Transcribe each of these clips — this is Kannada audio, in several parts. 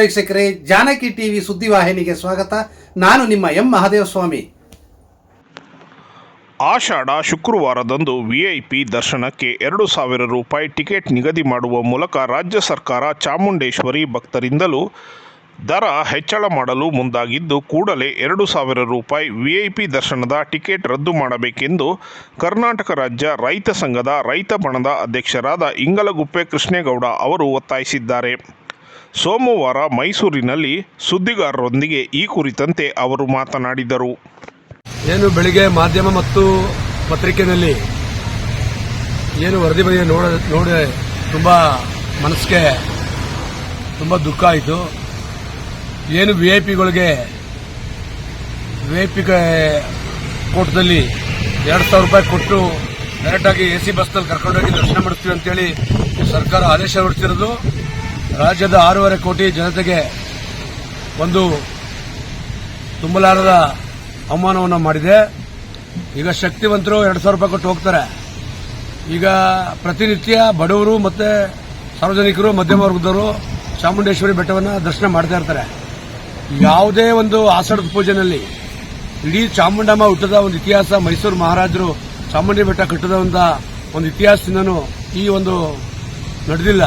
ವೀಕ್ಷಕರೇ, ಜಾನಕಿ ಟಿವಿ ಸುದ್ದಿವಾಹಿನಿಗೆ ಸ್ವಾಗತ. ನಾನು ನಿಮ್ಮ ಎಂ. ಮಹಾದೇವಸ್ವಾಮಿ. ಆಷಾಢ ಶುಕ್ರವಾರದಂದು ವಿಐಪಿ ದರ್ಶನಕ್ಕೆ ಎರಡು ಸಾವಿರ ರೂಪಾಯಿ ಟಿಕೆಟ್ ನಿಗದಿ ಮಾಡುವ ಮೂಲಕ ರಾಜ್ಯ ಸರ್ಕಾರ ಚಾಮುಂಡೇಶ್ವರಿ ಭಕ್ತರಿಂದಲೂ ದರ ಹೆಚ್ಚಳ ಮಾಡಲು ಮುಂದಾಗಿದ್ದು, ಕೂಡಲೇ ಎರಡು ಸಾವಿರ ರೂಪಾಯಿ ವಿಐಪಿ ದರ್ಶನದ ಟಿಕೆಟ್ ರದ್ದು ಮಾಡಬೇಕೆಂದು ಕರ್ನಾಟಕ ರಾಜ್ಯ ರೈತ ಸಂಘದ ರೈತ ಬಣದ ಅಧ್ಯಕ್ಷರಾದ ಇಂಗಲಗುಪ್ಪೆ ಕೃಷ್ಣೇಗೌಡ ಅವರು ಒತ್ತಾಯಿಸಿದ್ದಾರೆ. ಸೋಮವಾರ ಮೈಸೂರಿನಲ್ಲಿ ಸುದ್ದಿಗಾರರೊಂದಿಗೆ ಈ ಕುರಿತಂತೆ ಅವರು ಮಾತನಾಡಿದರು. ಏನು ಬೆಳಿಗ್ಗೆ ಮಾಧ್ಯಮ ಮತ್ತು ಪತ್ರಿಕೆಯಲ್ಲಿ ಏನು ವರದಿ ಬಗ್ಗೆ ನೋಡ ನೋಡಿ ತುಂಬ ಮನಸ್ಸಿಗೆ ತುಂಬ ದುಃಖ ಆಯಿತು. ಏನು ವಿ ಐ ಪಿಗಳಿಗೆ ವಿ ಐ ಪಿ ಕೋಟದಲ್ಲಿ ಎರಡು ಸಾವಿರ ರೂಪಾಯಿ ಕೊಟ್ಟು ಡೈರೆಕ್ಟಾಗಿ ಎ ಸಿ ಬಸ್ನಲ್ಲಿ ಕರ್ಕೊಂಡೋಗಿ ದರ್ಶನ ಮಾಡಿಸ್ತೀವಿ ಅಂತೇಳಿ ಸರ್ಕಾರ ಆದೇಶ ಹೊರಡಿಸಿರೋದು ರಾಜ್ಯದ ಆರೂವರೆ ಕೋಟಿ ಜನತೆಗೆ ಒಂದು ತುಂಬಲಾರದ ಅವಮಾನವನ್ನು ಮಾಡಿದೆ. ಈಗ ಶಕ್ತಿವಂತರು ಎರಡು ಸಾವಿರ ರೂಪಾಯಿ ಕೊಟ್ಟು ಹೋಗ್ತಾರೆ. ಈಗ ಪ್ರತಿನಿತ್ಯ ಬಡವರು ಮತ್ತೆ ಸಾರ್ವಜನಿಕರು, ಮಧ್ಯಮ ವರ್ಗದವರು ಚಾಮುಂಡೇಶ್ವರಿ ಬೆಟ್ಟವನ್ನು ದರ್ಶನ ಮಾಡ್ತಾ ಇರ್ತಾರೆ. ಯಾವುದೇ ಒಂದು ಆಷಾಢದ ಪೂಜೆನಲ್ಲಿ ಇಡೀ ಚಾಮುಂಡಮ್ಮ ಹುಟ್ಟದ ಒಂದು ಇತಿಹಾಸ, ಮೈಸೂರು ಮಹಾರಾಜರು ಚಾಮುಂಡಿ ಬೆಟ್ಟ ಕಟ್ಟದ ಒಂದು ಒಂದು ಇತಿಹಾಸದಿಂದನೂ ಈ ಒಂದು ನಡೆದಿಲ್ಲ.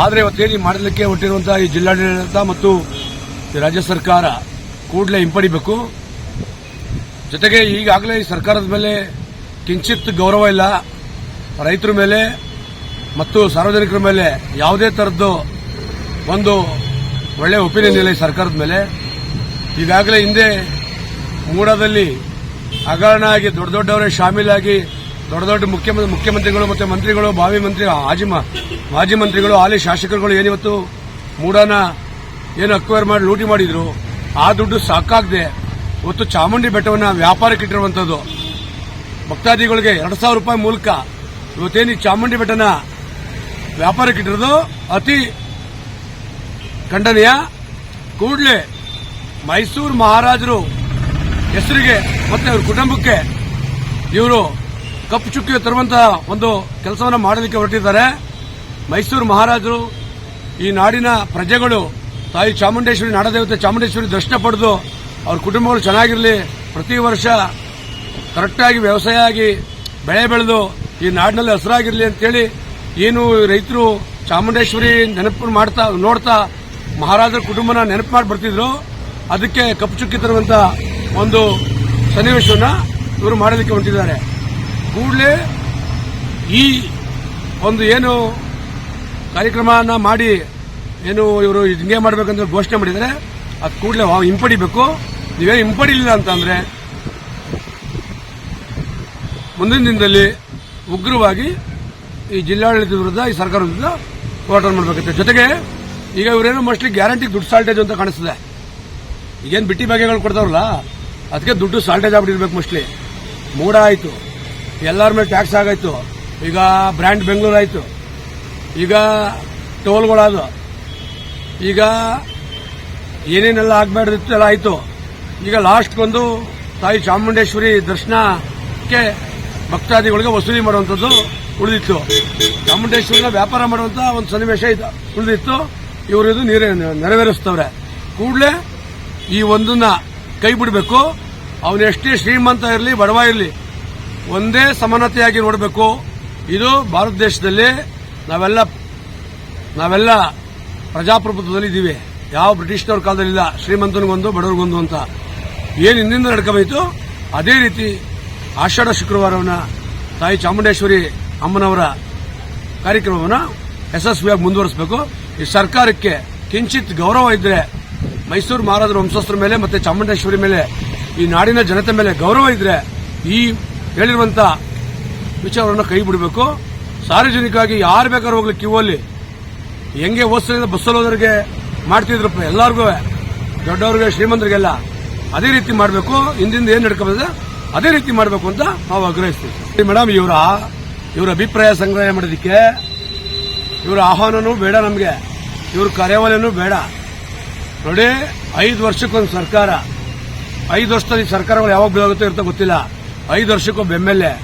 ಆದರೆ ಇವತ್ತೇನು ಮಾಡಲಿಕ್ಕೆ ಹೊಟ್ಟಿರುವಂತಹ ಈ ಜಿಲ್ಲಾಡಳಿತ ಮತ್ತು ರಾಜ್ಯ ಸರ್ಕಾರ ಕೂಡಲೇ ಹಿಂಪಡಿಬೇಕು. ಜೊತೆಗೆ ಈಗಾಗಲೇ ಈ ಸರ್ಕಾರದ ಮೇಲೆ ಕಿಂಚಿತ್ ಗೌರವ ಇಲ್ಲ. ರೈತರ ಮೇಲೆ ಮತ್ತು ಸಾರ್ವಜನಿಕರ ಮೇಲೆ ಯಾವುದೇ ಥರದ್ದು ಒಂದು ಒಳ್ಳೆಯ ಒಪಿನಿಯನ್ ಇಲ್ಲ ಈ ಸರ್ಕಾರದ ಮೇಲೆ. ಈಗಾಗಲೇ ಹಿಂದೆ ಮೂಡದಲ್ಲಿ ಹಗರಣ ಆಗಿ ದೊಡ್ಡ ದೊಡ್ಡವರೇ ಶಾಮೀಲಾಗಿ ದೊಡ್ಡ ದೊಡ್ಡ ಮುಖ್ಯಮಂತ್ರಿ ಮುಖ್ಯಮಂತ್ರಿಗಳು ಮತ್ತು ಮಂತ್ರಿಗಳು ಭಾವಿ ಮಂತ್ರಿ, ಮಾಜಿ ಮಾಜಿ ಮಂತ್ರಿಗಳು, ಹಾಲಿ ಶಾಸಕರುಗಳು ಏನಿವತ್ತು ಮೂಡಾನ ಏನು ಅಕ್ವೈರ್ ಮಾಡಿ, ಲೂಟಿ ಮಾಡಿದ್ರು, ಆ ದುಡ್ಡು ಸಾಕಾಗದೆ ಇವತ್ತು ಚಾಮುಂಡಿ ಬೆಟ್ಟವನ್ನು ವ್ಯಾಪಾರಕ್ಕೆ ಇಟ್ಟಿರುವಂಥದ್ದು ಭಕ್ತಾದಿಗಳಿಗೆ ಎರಡು ಸಾವಿರ ರೂಪಾಯಿ ಮೂಲಕ ಇವತ್ತೇನು ಚಾಮುಂಡಿ ಬೆಟ್ಟನ ವ್ಯಾಪಾರಕ್ಕೆ ಇಟ್ಟಿರೋದು? ಅತಿ ಖಂಡನೀಯ. ಕೂಡಲೇ ಮೈಸೂರು ಮಹಾರಾಜರು ಹೆಸರಿಗೆ ಮತ್ತೆ ಅವ್ರ ಕುಟುಂಬಕ್ಕೆ ಇವರು ಕಪ್ಪು ಚುಕ್ಕಿ ತರುವಂತಹ ಒಂದು ಕೆಲಸವನ್ನು ಮಾಡಲಿಕ್ಕೆ ಹೊರಟಿದ್ದಾರೆ. ಮೈಸೂರು ಮಹಾರಾಜರು, ಈ ನಾಡಿನ ಪ್ರಜೆಗಳು, ತಾಯಿ ಚಾಮುಂಡೇಶ್ವರಿ, ನಾಡದೇವತೆ ಚಾಮುಂಡೇಶ್ವರಿ ದರ್ಶನ ಪಡೆದು ಅವ್ರ ಕುಟುಂಬಗಳು ಚೆನ್ನಾಗಿರಲಿ, ಪ್ರತಿ ವರ್ಷ ಕರೆಕ್ಟಾಗಿ ವ್ಯವಸಾಯ ಆಗಿ ಬೆಳೆ ಬೆಳೆದು ಈ ನಾಡಿನಲ್ಲಿ ಹಸಿರಾಗಿರಲಿ ಅಂತೇಳಿ ಏನು ರೈತರು ಚಾಮುಂಡೇಶ್ವರಿ ನೆನಪು ಮಾಡ್ತಾ, ನೋಡ್ತಾ ಮಹಾರಾಜರ ಕುಟುಂಬನ ನೆನಪು ಮಾಡಿ ಬರ್ತಿದ್ರು. ಅದಕ್ಕೆ ಕಪ್ಪು ಚುಕ್ಕಿ ತರುವಂಥ ಒಂದು ಸನ್ನಿವೇಶವನ್ನು ಇವರು ಮಾಡಲಿಕ್ಕೆ ಹೊಂಟಿದ್ದಾರೆ ಕೂಡಲೇ ಈ ಒಂದು ಏನು ಕಾರ್ಯಕ್ರಮನ ಮಾಡಿ ಏನು ಇವರು ಹಿಂಗೆ ಮಾಡಬೇಕಂತ ಘೋಷಣೆ ಮಾಡಿದರೆ ಅದು ಕೂಡಲೇ ಹಿಂಪಡಿಬೇಕು. ನೀವೇನು ಹಿಂಪಡಿಲಿಲ್ಲ ಅಂತಂದ್ರೆ ಮುಂದಿನ ದಿನದಲ್ಲಿ ಉಗ್ರವಾಗಿ ಈ ಜಿಲ್ಲಾಡಳಿತದ ವಿರುದ್ಧ, ಈ ಸರ್ಕಾರ ವಿರುದ್ಧ ಹೋರಾಟ ಮಾಡಬೇಕಂತೆ. ಜೊತೆಗೆ ಈಗ ಇವರೇನು ಮೋಸ್ಟ್ಲಿ ಗ್ಯಾರಂಟಿ ದುಡ್ಡು ಸಾಲ್ಟೇಜ್ ಅಂತ ಕಾಣಿಸ್ತದೆ. ಈಗೇನು ಬಿಟ್ಟಿ ಬಗೆಗಳು ಕೊಡ್ತಾರಲ್ಲ ಅದಕ್ಕೆ ದುಡ್ಡು ಸಾಲ್ಟೇಜ್ ಆಗ್ಬಿಟ್ಟಿರ್ಬೇಕು ಮೋಸ್ಟ್ಲಿ ಮೂಡ ಆಯಿತು ಎಲ್ಲರ ಮೇಲೆ ಟ್ಯಾಕ್ಸ್ ಆಗಾಯ್ತು ಈಗ ಬ್ರ್ಯಾಂಡ್ ಬೆಂಗಳೂರು ಆಯಿತು ಈಗ ಟೋಲ್ಗಳಾದ ಈಗ ಏನೇನೆಲ್ಲ ಆಗಬಾರ್ದಿತ್ತು ಎಲ್ಲ ಆಯಿತು. ಈಗ ಲಾಸ್ಟ್ಗೊಂದು ತಾಯಿ ಚಾಮುಂಡೇಶ್ವರಿ ದರ್ಶನಕ್ಕೆ ಭಕ್ತಾದಿಗಳಿಗೆ ವಸೂಲಿ ಮಾಡುವಂಥದ್ದು ಉಳಿದಿತ್ತು. ಚಾಮುಂಡೇಶ್ವರಿನ ವ್ಯಾಪಾರ ಮಾಡುವಂತ ಒಂದು ಸನ್ನಿವೇಶ ಇದು ಉಳಿದಿತ್ತು. ಇವರು ಇದು ನೀರೇ ನೆರವೇರಿಸ್ತವ್ರೆ. ಕೂಡಲೇ ಈ ಒಂದನ್ನ ಕೈ ಬಿಡಬೇಕು. ಅವನೆಷ್ಟೇ ಶ್ರೀಮಂತ ಇರಲಿ, ಬಡವ ಇರಲಿ ಒಂದೇ ಸಮಾನತೆಯಾಗಿ ನೋಡಬೇಕು. ಇದು ಭಾರತ ದೇಶದಲ್ಲಿ ನಾವೆಲ್ಲ ನಾವೆಲ್ಲ ಪ್ರಜಾಪ್ರಭುತ್ವದಲ್ಲಿ ಇದ್ದೀವಿ. ಯಾವ ಬ್ರಿಟಿಷ್ನವ್ರ ಕಾಲದಲ್ಲಿ ಇಲ್ಲ ಶ್ರೀಮಂತನಿಗೊಂದು, ಬಡವರಿಗೊಂದು ಅಂತ. ಏನು ಹಿಂದಿಂದ ನಡ್ಕೋಬೇಕು ಅದೇ ರೀತಿ ಆಷಾಢ ಶುಕ್ರವಾರವನ್ನ ತಾಯಿ ಚಾಮುಂಡೇಶ್ವರಿ ಅಮ್ಮನವರ ಕಾರ್ಯಕ್ರಮವನ್ನು ಯಶಸ್ವಿಯಾಗಿ ಮುಂದುವರಿಸಬೇಕು. ಈ ಸರ್ಕಾರಕ್ಕೆ ಕಿಂಚಿತ್ ಗೌರವ ಇದ್ರೆ ಮೈಸೂರು ಮಹಾರಾಜರ ವಂಶಸ್ಥರ ಮೇಲೆ ಮತ್ತೆ ಚಾಮುಂಡೇಶ್ವರಿ ಮೇಲೆ ಈ ನಾಡಿನ ಜನತೆ ಮೇಲೆ ಗೌರವ ಇದ್ರೆ ಈ ಹೇಳಿರುವಂತ ವಿಚಾರವನ್ನು ಕೈ ಬಿಡಬೇಕು. ಸಾರ್ವಜನಿಕವಾಗಿ ಯಾರು ಬೇಕಾದ್ರೂ ಹೋಗ್ಲಿ ಕ್ಯೂ ಅಲ್ಲಿ. ಹೆಂಗೆ ಓದಿಸಿದ ಬಸ್ಸಲ್ಲಿ ಹೋದವ್ರಿಗೆ ಮಾಡ್ತಿದ್ರಪ್ಪ ಎಲ್ಲರಿಗೂ, ದೊಡ್ಡವ್ರಿಗೆ, ಶ್ರೀಮಂತರಿಗೆಲ್ಲ ಅದೇ ರೀತಿ ಮಾಡಬೇಕು. ಹಿಂದಿಂದ ಏನು ನಡ್ಕೋಬೋದ ಅದೇ ರೀತಿ ಮಾಡಬೇಕು ಅಂತ ನಾವು ಆಗ್ರಹಿಸ್ತೀವಿ. ಮೇಡಮ್ ಇವರ ಇವರ ಅಭಿಪ್ರಾಯ ಸಂಗ್ರಹ ಮಾಡೋದಕ್ಕೆ, ಇವರ ಆಹ್ವಾನನೂ ಬೇಡ ನಮಗೆ. ಇವ್ರ ಕಾರ್ಯಾವಲಯನೂ ಬೇಡ. ನೋಡಿ, ಐದು ವರ್ಷಕ್ಕೊಂದು ಸರ್ಕಾರ, ಐದು ವರ್ಷದಲ್ಲಿ ಸರ್ಕಾರಗಳು ಯಾವಾಗ ಬೀಳಾಗುತ್ತೋ ಇರ್ತೋ ಗೊತ್ತಿಲ್ಲ. ಐದು ವರ್ಷಕ್ಕೊಬ್ಬ ಎಂ ಎಲ್ ಎ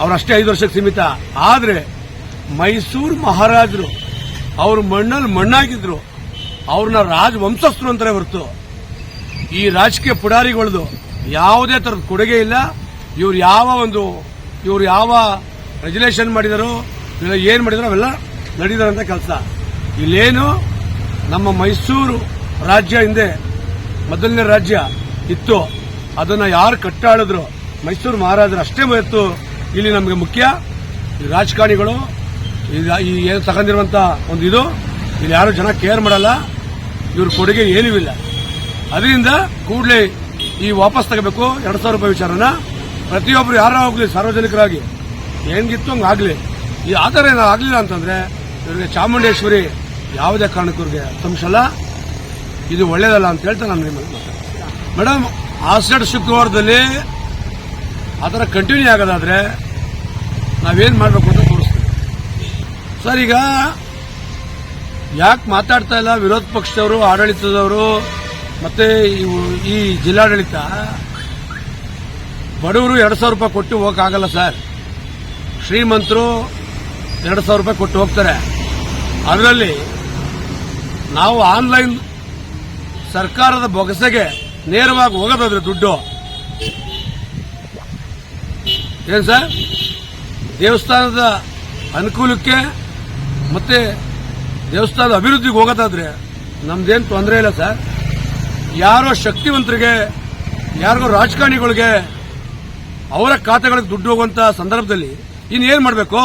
ಅವರಷ್ಟೇ ಐದು ವರ್ಷಕ್ಕೆ ಸೀಮಿತ. ಆದರೆ ಮೈಸೂರು ಮಹಾರಾಜರು ಅವ್ರ ಮಣ್ಣಲ್ಲಿ ಮಣ್ಣಾಗಿದ್ರು. ಅವ್ರನ್ನ ರಾಜವಂಶಸ್ಥರು ಅಂತಾರೆ ಹೊರತು. ಈ ರಾಜಕೀಯ ಪುಡಾರಿಗಳದು ಯಾವುದೇ ಥರದ ಕೊಡುಗೆ ಇಲ್ಲ. ಇವ್ರು ಯಾವ ಒಂದು, ಇವ್ರು ಯಾವ ರೆಜುಲೇಷನ್ ಮಾಡಿದರು, ಇಲ್ಲ ಏನು ಮಾಡಿದಾರೋ ಅವೆಲ್ಲ ನಡೀತಾರಂತ ಕೆಲಸ. ಇಲ್ಲೇನು ನಮ್ಮ ಮೈಸೂರು ರಾಜ್ಯ ಹಿಂದೆ ಮೊದಲನೇ ರಾಜ್ಯ ಇತ್ತು. ಅದನ್ನ ಯಾರು ಕಟ್ಟಾಳಿದ್ರು? ಮೈಸೂರು ಮಹಾರಾಜರು ಅಷ್ಟೇ ಇತ್ತು ಇಲ್ಲಿ ನಮಗೆ ಮುಖ್ಯ. ರಾಜಕಾರಣಿಗಳು, ಈ ಏನು ತಗೊಂಡಿರುವಂತ ಒಂದು ಇದು, ಇಲ್ಲಿ ಯಾರು ಜನ ಕೇರ್ ಮಾಡಲ್ಲ. ಇವ್ರ ಕೊಡುಗೆ ಏನೂ ಇಲ್ಲ. ಅದರಿಂದ ಕೂಡಲೇ ಈ ವಾಪಸ್ ತಗೋಬೇಕು. ಎರಡು ಸಾವಿರ ರೂಪಾಯಿ ವಿಚಾರನ. ಪ್ರತಿಯೊಬ್ಬರು ಯಾರೋ ಆಗಲಿ ಸಾರ್ವಜನಿಕರಾಗಿ. ಹೆಂಗಿತ್ತು ಆಗಲಿ. ಈ ಆಧಾರ ಏನೋ ಆಗಲಿಲ್ಲ ಅಂತಂದ್ರೆ ಇವರಿಗೆ ಚಾಮುಂಡೇಶ್ವರಿ ಯಾವುದೇ ಕಾರಣಕ್ಕೂರಿಗೆ ತಂಶಲ್ಲ ಇದು ಒಳ್ಳೇದಲ್ಲ ಅಂತ ಹೇಳ್ತಾ ನಾನು ನಿಮ್ಮಲ್ಲಿ. ಮೇಡಮ್ ಆಸೆಡ್ ಶುಕ್ರವಾರದಲ್ಲಿ ಆ ಥರ ಕಂಟಿನ್ಯೂ ಆಗೋದಾದ್ರೆ ನಾವೇನು ಮಾಡಬೇಕು ಅಂತ ತೋರಿಸ್ತೀವಿ. ಸರ್, ಈಗ ಯಾಕೆ ಮಾತಾಡ್ತಾ ಇಲ್ಲ ವಿರೋಧ ಪಕ್ಷದವರು, ಆಡಳಿತದವರು, ಮತ್ತೆ ಇವು- ಈ ಜಿಲ್ಲಾಡಳಿತ? ಬಡವರು ಎರಡು ಸಾವಿರ ರೂಪಾಯಿ ಕೊಟ್ಟು ಹೋಗಕ್ಕಾಗಲ್ಲ ಸರ್. ಶ್ರೀಮಂತರು ಎರಡು ಸಾವಿರ ರೂಪಾಯಿ ಕೊಟ್ಟು ಹೋಗ್ತಾರೆ. ಅದರಲ್ಲಿ ನಾವು ಆನ್ಲೈನ್ ಸರ್ಕಾರದ ಬೊಗಸೆಗೆ ನೇರವಾಗಿ ಹೋಗೋದಾದ್ರೆ ದುಡ್ಡು. ಏನ್ ಸರ್? ದೇವಸ್ಥಾನದ ಅನುಕೂಲಕ್ಕೆ ಮತ್ತೆ ದೇವಸ್ಥಾನದ ಅಭಿವೃದ್ಧಿಗೆ ಹೋಗೋದಾದ್ರೆ ನಮ್ದೇನು ತೊಂದರೆ ಇಲ್ಲ ಸರ್. ಯಾರೋ ಶಕ್ತಿವಂತರಿಗೆ, ಯಾರಿಗೋ ರಾಜಕಾರಣಿಗಳಿಗೆ ಅವರ ಖಾತೆಗಳಿಗೆ ದುಡ್ಡು ಹೋಗುವಂಥ ಸಂದರ್ಭದಲ್ಲಿ ಇನ್ನೇನು ಮಾಡಬೇಕು?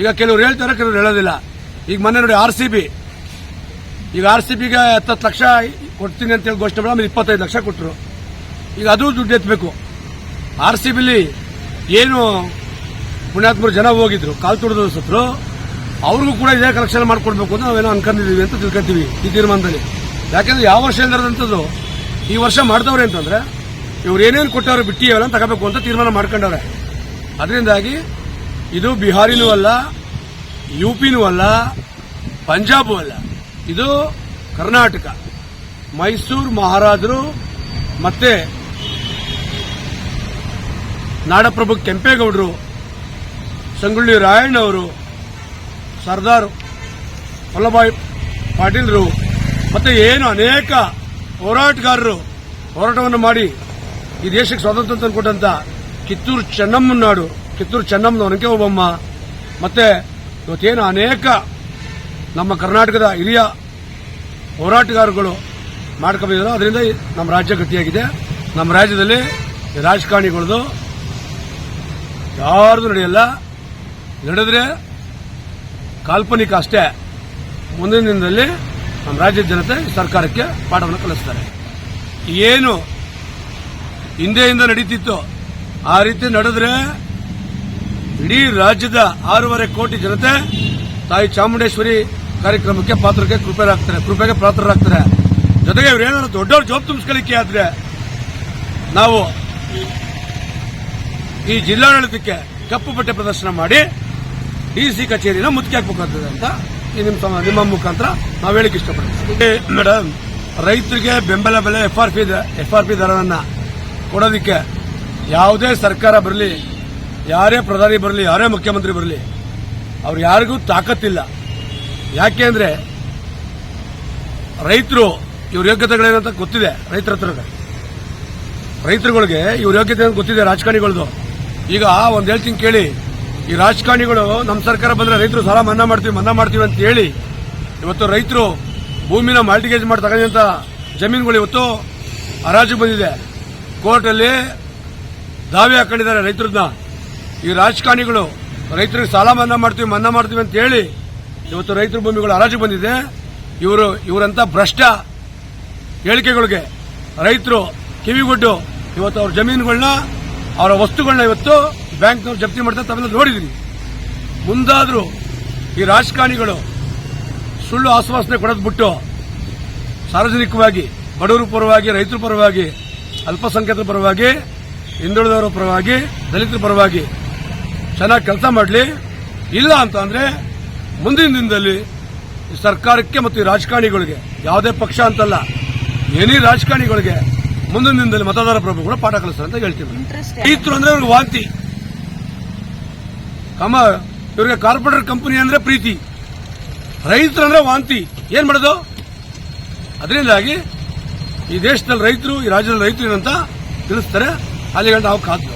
ಈಗ ಕೆಲವರು ಹೇಳ್ತಾರೆ, ಕೆಲವರು ಹೇಳೋದಿಲ್ಲ. ಈಗ ಮೊನ್ನೆ ನೋಡಿ ಆರ್ ಸಿ ಬಿ. ಈಗ ಆರ್ ಸಿ ಬಿಗೆ ಹತ್ತತ್ತು ಲಕ್ಷ ಕೊಡ್ತೀನಿ ಅಂತ ಹೇಳಿ ಘೋಷಣೆ ಮಾಡಿ ಇಪ್ಪತ್ತೈದು ಲಕ್ಷ ಕೊಟ್ಟರು ಈಗ ಅದು ದುಡ್ಡು ಎತ್ತಬೇಕು ಆರ್ ಸಿ ಬಿಲಿ ಏನು? ಪುಣ್ಯಾತ್ಮರು ಜನ ಹೋಗಿದ್ರು, ಕಾಲು ತೊಡೆದ ಸತ್ರು. ಅವ್ರಿಗೂ ಕೂಡ ಇದೇ ಕಲೆಕ್ಷನ್ ಮಾಡ್ಕೊಡ್ಬೇಕು ಅಂತ ನಾವೇನೋ ಅನ್ಕೊಂಡಿದೀವಿ ಅಂತ ತಿಳ್ಕೊತೀವಿ ಈ ತೀರ್ಮಾನದಲ್ಲಿ. ಯಾಕಂದ್ರೆ ಯಾವ ವರ್ಷ ಇರೋದಂಥದ್ದು ಈ ವರ್ಷ ಮಾಡ್ದವ್ರೆ ಅಂತಂದ್ರೆ ಇವ್ರು ಏನೇನು ಕೊಟ್ಟವ್ರು ಬಿಟ್ಟಿ ಅವೆಲ್ಲ ತಗೋಬೇಕು ಅಂತ ತೀರ್ಮಾನ ಮಾಡ್ಕೊಂಡವ್ರೆ. ಅದರಿಂದಾಗಿ ಇದು ಬಿಹಾರಿನೂ ಅಲ್ಲ ಯು ಪಿನೂ ಅಲ್ಲ, ಪಂಜಾಬು ಅಲ್ಲ, ಇದು ಕರ್ನಾಟಕ. ಮೈಸೂರು ಮಹಾರಾಜರು ಮತ್ತೆ ನಾಡಪ್ರಭು ಕೆಂಪೇಗೌಡರು, ಸಂಗೊಳ್ಳಿ ರಾಯಣ್ಣವರು ಸರ್ದಾರ್ ವಲ್ಲಭಾಯ್ ಪಾಟೀಲ್ರು ಮತ್ತೆ ಏನು ಅನೇಕ ಹೋರಾಟಗಾರರು ಹೋರಾಟವನ್ನು ಮಾಡಿ ಈ ದೇಶಕ್ಕೆ ಸ್ವಾತಂತ್ರ್ಯ ತಂದುಕೊಟ್ಟಂತ ಕಿತ್ತೂರು ಚೆನ್ನಮ್ಮನ ನಾಡು ಕಿತ್ತೂರು ಚೆನ್ನಮ್ಮನ ಒನಕೆ ಒಬ್ಬಮ್ಮ ಮತ್ತೆ ಇವತ್ತೇನು ಅನೇಕ ನಮ್ಮ ಕರ್ನಾಟಕದ ಹಿರಿಯ ಹೋರಾಟಗಾರಗಳು ಮಾಡ್ಕೊಂಡಿದ್ದಾರೆ ಅದರಿಂದ ನಮ್ಮ ರಾಜ್ಯ ಗತಿಯಾಗಿದೆ ನಮ್ಮ ರಾಜ್ಯದಲ್ಲಿ ರಾಜಕಾರಣಿಗಳದು ಯಾರ್ದು ನಡೆಯಲ್ಲ, ನಡೆದ್ರೆ ಕಾಲ್ಪನಿಕ ಅಷ್ಟೇ. ಮುಂದಿನ ದಿನದಲ್ಲಿ ನಮ್ಮ ರಾಜ್ಯದ ಜನತೆ ಸರ್ಕಾರಕ್ಕೆ ಪಾಠವನ್ನು ಕಲಿಸ್ತಾರೆ. ಏನು ಹಿಂದೆಯಿಂದ ನಡೀತಿತ್ತು, ಆ ರೀತಿ ನಡೆದ್ರೆ ಇಡೀ ರಾಜ್ಯದ ಆರೂವರೆ ಕೋಟಿ ಜನತೆ ತಾಯಿ ಚಾಮುಂಡೇಶ್ವರಿ ಕಾರ್ಯಕ್ರಮಕ್ಕೆ ಪಾತ್ರಕ್ಕೆ ಕೃಪೆರಾಗ್ತಾರೆ ಕೃಪೆಗೆ ಪಾತ್ರರಾಗ್ತಾರೆ. ಜೊತೆಗೆ ಇವ್ರೇನಾದ್ರು ದೊಡ್ಡವ್ರ ಜೋಬ್ ತುಂಬಿಸ್ಕೊಳ್ಳಿಕ್ಕೆ ಆದ್ರೆ ನಾವು ಈ ಜಿಲ್ಲಾಡಳಿತಕ್ಕೆ ಕಪ್ಪು ಬಟ್ಟೆ ಪ್ರದರ್ಶನ ಮಾಡಿ ಡಿಸಿ ಕಚೇರಿನ ಮುತ್ತಿಗೆ ಹಾಕಬೇಕಾಗ್ತದೆ ಅಂತ ನಿಮ್ಮ ನಿಮ್ಮ ಮುಖಾಂತರ ನಾವು ಹೇಳಕ್ಕೆ ಇಷ್ಟಪಡ್ತೀವಿ. ಮೇಡಮ್ ರೈತರಿಗೆ ಬೆಂಬಲ ಬೆಲೆ F R P F R P ದರವನ್ನ ಕೊಡೋದಕ್ಕೆ ಯಾವುದೇ ಸರ್ಕಾರ ಬರಲಿ ಯಾರೇ ಪ್ರಧಾನಿ ಬರಲಿ ಯಾರೇ ಮುಖ್ಯಮಂತ್ರಿ ಬರಲಿ ಅವ್ರು ಯಾರಿಗೂ ತಾಕತ್ತಿಲ್ಲ. ಯಾಕೆ ಅಂದ್ರೆ ರೈತರು ಇವ್ರ ಯೋಗ್ಯತೆಗಳೇನಂತ ಗೊತ್ತಿದೆ ರೈತರ ಹತ್ರ ರೈತರುಗಳಿಗೆ ಇವ್ರ ಯೋಗ್ಯತೆ ಅಂತ ಗೊತ್ತಿದೆ ರಾಜಕಾರಣಿಗಳದು. ಈಗ ಒಂದ್ ಹೇಳ್ತೀನಿ ಕೇಳಿ. ಈ ರಾಜಕಾರಣಿಗಳು ನಮ್ಮ ಸರ್ಕಾರ ಬಂದ್ರೆ ರೈತರು ಸಾಲ ಮನ್ನಾ ಮಾಡ್ತೀವಿ ಮನ್ನಾ ಮಾಡ್ತೀವಿ ಅಂತ ಹೇಳಿ ಇವತ್ತು ರೈತರು ಭೂಮಿನ ಮಾಲ್ಟಿಗೇಜ್ ಮಾಡಿ ತಗೊಂಡಂತ ಜಮೀನುಗಳು ಇವತ್ತು ಹರಾಜು ಬಂದಿದೆ. ಕೋರ್ಟಲ್ಲಿ ದಾವೆ ಹಾಕೊಂಡಿದ್ದಾರೆ ರೈತರನ್ನ. ಈ ರಾಜಕಾರಣಿಗಳು ರೈತರಿಗೆ ಸಾಲ ಮನ್ನಾ ಮಾಡ್ತೀವಿ ಮನ್ನಾ ಮಾಡ್ತೀವಿ ಅಂತ ಹೇಳಿ ಇವತ್ತು ರೈತರ ಭೂಮಿಗಳು ಹರಾಜು ಬಂದಿದೆ. ಇವರು, ಇವರಂತ ಭ್ರಷ್ಟ ಹೇಳಿಕೆಗಳಿಗೆ ರೈತರು ಕಿವಿಗೊಡ್ಡು ಇವತ್ತು ಅವ್ರ ಜಮೀನುಗಳನ್ನ ಅವರ ವಸ್ತುಗಳನ್ನ ಇವತ್ತು ಬ್ಯಾಂಕ್ನವ್ರು ಜಪ್ತಿ ಮಾಡ್ತಾರೆ ತಾವೆಲ್ಲ ನೋಡಿದ್ರಿ ಮುಂದಾದರೂ ಈ ರಾಜಕಾರಣಿಗಳು ಸುಳ್ಳು ಆಶ್ವಾಸನೆ ಕೊಡೋದು ಬಿಟ್ಟು ಸಾರ್ವಜನಿಕವಾಗಿ, ಬಡವರ ಪರವಾಗಿ, ರೈತರ ಪರವಾಗಿ, ಅಲ್ಪಸಂಖ್ಯಾತರ ಪರವಾಗಿ, ಹಿಂದುಳಿದವರ ಪರವಾಗಿ, ದಲಿತರ ಪರವಾಗಿ ಚೆನ್ನಾಗಿ ಕೆಲಸ ಮಾಡಲಿ. ಇಲ್ಲ ಅಂತ ಅಂದರೆ ಮುಂದಿನ ದಿನದಲ್ಲಿ ಸರ್ಕಾರಕ್ಕೆ ಮತ್ತು ಈ ರಾಜಕಾರಣಿಗಳಿಗೆ ಯಾವುದೇ ಪಕ್ಷ ಅಂತಲ್ಲ, ಏನೇ ರಾಜಕಾರಣಿಗಳಿಗೆ ಮುಂದಿನ ದಿನದಲ್ಲಿ ಮತದಾರ ಪ್ರಭು ಕೂಡ ಪಾಠ ಕಲಿಸ್ತಾರೆ ಅಂತ ಹೇಳ್ತೀವಿ. ರೈತರು ಅಂದ್ರೆ ಅವ್ರಿಗೆ ವಾಂತಿ. ಕಮ ಇವ್ರಿಗೆ ಕಾರ್ಪೊರೇಟರ್ ಕಂಪನಿ ಅಂದ್ರೆ ಪ್ರೀತಿ. ರೈತರು ಅಂದ್ರೆ ವಾಂತಿ. ಏನ್ ಮಾಡೋದು? ಅದರಿಂದಾಗಿ ಈ ದೇಶದಲ್ಲಿ ರೈತರು ಈ ರಾಜ್ಯದಲ್ಲಿ ರೈತರು ಏನಂತ ತಿಳಿಸ್ತಾರೆ. ಅಲ್ಲಿ ಗಂಟ ನಾವು ಕಾದು